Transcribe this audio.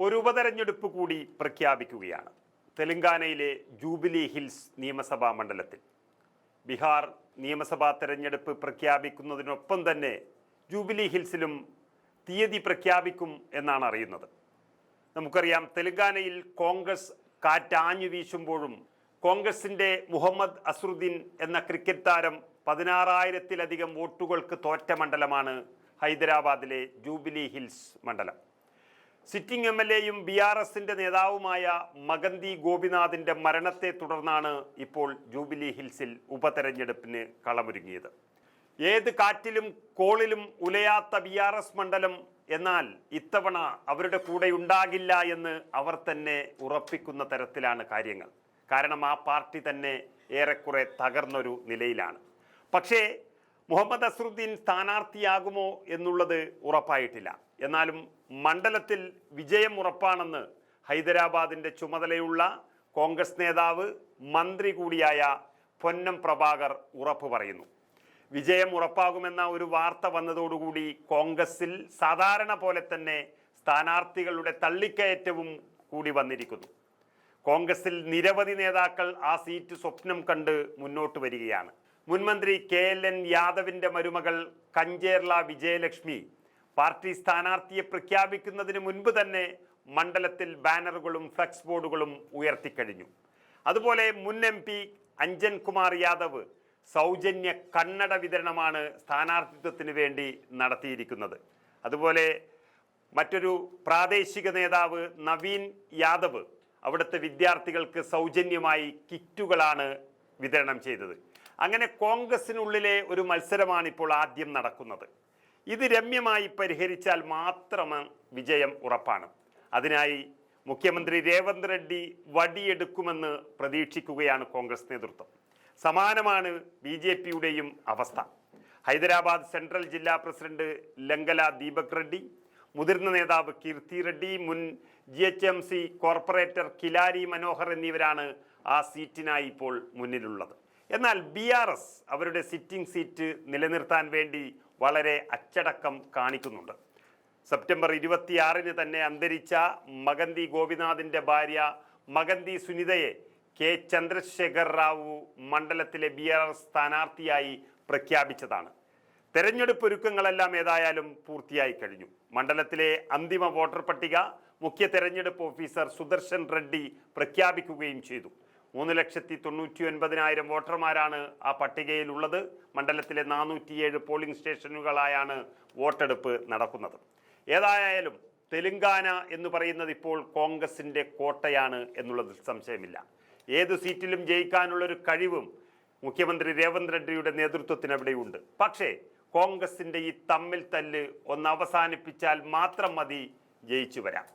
ഒരു ഉപതെരഞ്ഞെടുപ്പ് കൂടി പ്രഖ്യാപിക്കുകയാണ്. തെലങ്കാനയിലെ ജൂബിലി ഹിൽസ് നിയമസഭാ മണ്ഡലത്തിൽ. ബീഹാർ നിയമസഭാ തെരഞ്ഞെടുപ്പ് പ്രഖ്യാപിക്കുന്നതിനൊപ്പം തന്നെ ജൂബിലി ഹിൽസിലും തീയതി പ്രഖ്യാപിക്കും എന്നാണ് അറിയുന്നത്. നമുക്കറിയാം തെലങ്കാനയിൽ കോൺഗ്രസ് കാറ്റാഞ്ഞു വീശുമ്പോഴും കോൺഗ്രസിന്റെ മുഹമ്മദ് അസറുദ്ദീൻ എന്ന ക്രിക്കറ്റ് താരം പതിനാറായിരത്തിലധികം വോട്ടുകൾക്ക് തോറ്റ മണ്ഡലമാണ് ഹൈദരാബാദിലെ ജൂബിലി ഹിൽസ് മണ്ഡലം. സിറ്റിംഗ് എം എൽ എയും ബി ആർ എസിന്റെ നേതാവുമായ മകന്തി ഗോപിനാഥിന്റെ മരണത്തെ തുടർന്നാണ് ഇപ്പോൾ ജൂബിലി ഹിൽസിൽ ഉപതെരഞ്ഞെടുപ്പിന് കളമൊരുങ്ങിയത്. ഏത് കാറ്റിലും കോളിലും ഉലയാത്ത ബി ആർ എസ് മണ്ഡലം എന്നാൽ ഇത്തവണ അവരുടെ കൂടെ ഉണ്ടാകില്ല എന്ന് അവർ തന്നെ ഉറപ്പിക്കുന്ന തരത്തിലാണ് കാര്യങ്ങൾ. കാരണം ആ പാർട്ടി തന്നെ ഏറെക്കുറെ തകർന്നൊരു നിലയിലാണ്. പക്ഷേ മുഹമ്മദ് അസറുദ്ദീൻ സ്ഥാനാർത്ഥിയാകുമോ എന്നുള്ളത് ഉറപ്പായിട്ടില്ല. എന്നാലും മണ്ഡലത്തിൽ വിജയം ഉറപ്പാണെന്ന് ഹൈദരാബാദിന്റെ ചുമതലയുള്ള കോൺഗ്രസ് നേതാവ് മന്ത്രി കൂടിയായ പൊന്നം പ്രഭാകർ ഉറപ്പ് പറയുന്നു. വിജയം ഉറപ്പാകുമെന്ന ഒരു വാർത്ത വന്നതോടുകൂടി കോൺഗ്രസിൽ സാധാരണ പോലെ തന്നെ സ്ഥാനാർത്ഥികളുടെ തള്ളിക്കയറ്റവും കൂടി വന്നിരിക്കുന്നു. കോൺഗ്രസിൽ നിരവധി നേതാക്കൾ ആ സീറ്റ് സ്വപ്നം കണ്ട് മുന്നോട്ട് വരികയാണ്. മുൻമന്ത്രി കെ എൽ എൻ യാദവിന്റെ മരുമകൾ കഞ്ചേർല വിജയലക്ഷ്മി പാർട്ടി സ്ഥാനാർത്ഥിയെ പ്രഖ്യാപിക്കുന്നതിന് മുൻപ് തന്നെ മണ്ഡലത്തിൽ ബാനറുകളും ഫ്ലക്സ് ബോർഡുകളും ഉയർത്തിക്കഴിഞ്ഞു. അതുപോലെ മുൻ എം പി അഞ്ജൻ കുമാർ യാദവ് സൗജന്യ കണ്ണട വിതരണമാണ് സ്ഥാനാർത്ഥിത്വത്തിന് വേണ്ടി നടത്തിയിരിക്കുന്നത്. അതുപോലെ മറ്റൊരു പ്രാദേശിക നേതാവ് നവീൻ യാദവ് അവിടുത്തെ വിദ്യാർത്ഥികൾക്ക് സൗജന്യമായി കിറ്റുകളാണ് വിതരണം ചെയ്തത്. അങ്ങനെ കോൺഗ്രസിനുള്ളിലെ ഒരു മത്സരമാണ് ഇപ്പോൾ ആദ്യം നടക്കുന്നത്. ഇത് രമ്യമായി പരിഹരിച്ചാൽ മാത്രം വിജയം ഉറപ്പാണ്. അതിനായി മുഖ്യമന്ത്രി രേവന്ത് റെഡ്ഡി വടിയെടുക്കുമെന്ന് പ്രതീക്ഷിക്കുകയാണ് കോൺഗ്രസ് നേതൃത്വം. സമാനമാണ് ബി ജെ പിയുടെയും അവസ്ഥ. ഹൈദരാബാദ് സെൻട്രൽ ജില്ലാ പ്രസിഡന്റ് ലങ്കല ദീപക് റെഡ്ഡി മുതിർന്ന നേതാവ് കീർത്തി റെഡ്ഡി മുൻ G H M C corporator Kilari Manohar എന്നിവരാണ് ആ സീറ്റിനായി ഇപ്പോൾ മുന്നിലുള്ളത്. എന്നാൽ ബി ആർ എസ് അവരുടെ സിറ്റിംഗ് സീറ്റ് നിലനിർത്താൻ വേണ്ടി വളരെ അച്ചടക്കം കാണിക്കുന്നുണ്ട്. സെപ്റ്റംബർ ഇരുപത്തിയാറിന് തന്നെ അന്തരിച്ച മകന്തി ഗോപിനാഥിന്റെ ഭാര്യ മകന്തി സുനിതയെ കെ ചന്ദ്രശേഖർ റാവു മണ്ഡലത്തിലെ ബി ആർ എസ് സ്ഥാനാർത്ഥിയായി പ്രഖ്യാപിച്ചതാണ്. തെരഞ്ഞെടുപ്പ് ഒരുക്കങ്ങളെല്ലാം ഏതായാലും പൂർത്തിയായി കഴിഞ്ഞു. മണ്ഡലത്തിലെ അന്തിമ വോട്ടർ പട്ടിക മുഖ്യ തെരഞ്ഞെടുപ്പ് ഓഫീസർ സുദർശൻ റെഡ്ഡി പ്രഖ്യാപിക്കുകയും ചെയ്തു. മൂന്ന് ലക്ഷത്തി തൊണ്ണൂറ്റി ഒൻപതിനായിരം വോട്ടർമാരാണ് ആ പട്ടികയിലുള്ളത്. മണ്ഡലത്തിലെ നാനൂറ്റിയേഴ് പോളിംഗ് സ്റ്റേഷനുകളായാണ് വോട്ടെടുപ്പ് നടക്കുന്നത്. ഏതായാലും തെലുങ്കാന എന്ന് പറയുന്നത് ഇപ്പോൾ കോൺഗ്രസിന്റെ കോട്ടയാണ് എന്നുള്ളതിൽ സംശയമില്ല. ഏത് സീറ്റിലും ജയിക്കാനുള്ളൊരു കഴിവും മുഖ്യമന്ത്രി രേവന്ത് റെഡ്ഡിയുടെ നേതൃത്വത്തിന് അവിടെയുണ്ട്. പക്ഷേ കോൺഗ്രസിന്റെ ഈ തമ്മിൽ തല്ല് ഒന്ന് അവസാനിപ്പിച്ചാൽ മാത്രം മതി ജയിച്ചു വരാം